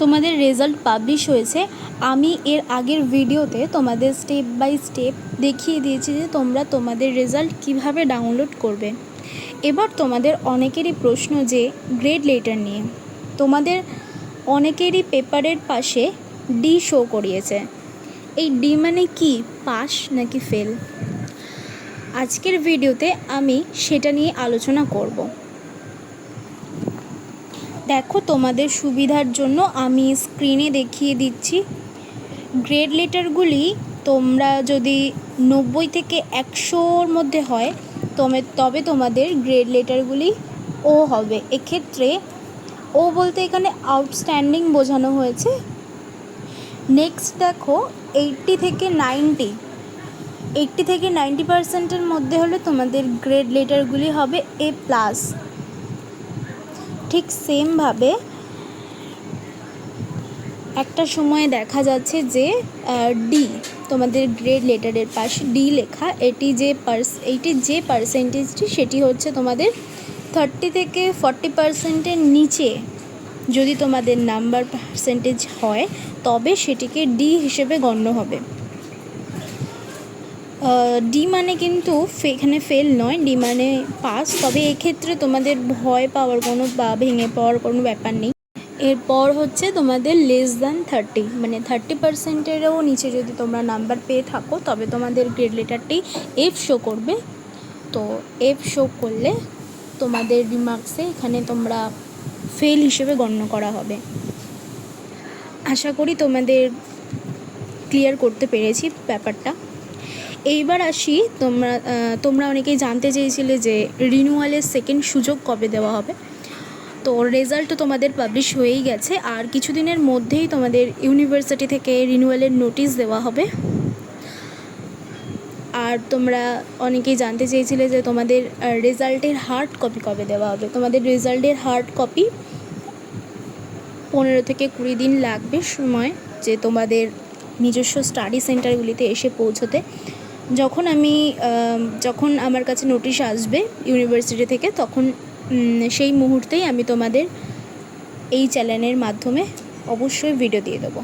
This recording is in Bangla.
তোমাদের রেজাল্ট পাবলিশ হয়েছে, আমি এর আগের ভিডিওতে তোমাদের স্টেপ বাই স্টেপ দেখিয়ে দিয়েছি যে তোমরা তোমাদের রেজাল্ট কীভাবে ডাউনলোড করবে। এবার তোমাদের অনেকেরই প্রশ্ন যে গ্রেড লেটার নিয়ে। তোমাদের অনেকেরই পেপারের পাশে ডি শো করিয়েছে। এই ডি মানে কি? পাস নাকি ফেল আজকের ভিডিওতে আমি সেটা নিয়ে আলোচনা করব। দেখো তোমাদের সুবিধার জন্য আমি স্ক্রিনে দেখিয়ে দিচ্ছি। গ্রেড লেটারগুলি তোমরা যদি নব্বই থেকে একশোর মধ্যে হয় তবে তবে তোমাদের গ্রেড লেটারগুলি ও হবে। এক্ষেত্রে ও বলতে এখানে আউটস্ট্যান্ডিং বোঝানো হয়েছে। নেক্সট দেখো এইটটি থেকে নাইনটি এইটটি থেকে নাইনটি পার্সেন্টের মধ্যে হলে তোমাদের গ্রেড লেটারগুলি হবে এ প্লাস ঠিক সেমভাবে একটা সময়ে দেখা যাচ্ছে যে ডি তোমাদের গ্রেড লেটারের পাশে ডি লেখা, এটি যে পার্স এইটি যে পার্সেন্টেজটি সেটি হচ্ছে তোমাদের থার্টি থেকে ফর্টি পার্সেন্টের নিচে যদি তোমাদের নাম্বার পার্সেন্টেজ হয়, তবে সেটিকে ডি হিসেবে গণ্য হবে। ডি মানে কিন্তু এখানে ফেল নয় ডি মানে পাস তবে এক্ষেত্রে তোমাদের ভয় পাওয়ার কোনো বা ভেঙে পাওয়ার কোনো ব্যাপার নেই। এরপর হচ্ছে তোমাদের লেস দ্যান থার্টি মানে থার্টি পার্সেন্টেরও নিচে যদি তোমরা নাম্বার পেয়ে থাকো, তবে তোমাদের গ্রেড লেটারটি এফ শো করবে। তো এফ শো করলে তোমাদের রিমার্কসে এখানে তোমরা ফেল হিসেবে গণ্য করা হবে। আশা করি তোমাদের ক্লিয়ার করতে পেরেছি ব্যাপারটা। এইবার আসি, তোমরা তোমরা অনেকেই জানতে চেয়েছিলে যে রিনিউয়ালের সেকেন্ড সুযোগ কবে দেওয়া হবে। তো রেজাল্ট তো তোমাদের পাবলিশ হয়েই গেছে, আর কিছুদিনের মধ্যেই তোমাদের ইউনিভার্সিটি থেকে রিনিউয়ালের নোটিশ দেওয়া হবে। আর তোমরা অনেকেই জানতে চেয়েছিলে যে তোমাদের রেজাল্টের হার্ড কপি কবে দেওয়া হবে। তোমাদের রেজাল্টের হার্ড কপি পনেরো থেকে কুড়ি দিন লাগবে সময় যে তোমাদের নিজস্ব স্টাডি সেন্টারগুলিতে এসে পৌঁছতে, যখন আমি যখন আমার কাছে নোটিশ আসবে ইউনিভার্সিটি থেকে, তখন সেই মুহূর্তেই আমি তোমাদের এই চ্যানেলের মাধ্যমে অবশ্যই ভিডিও দিয়ে দেবো।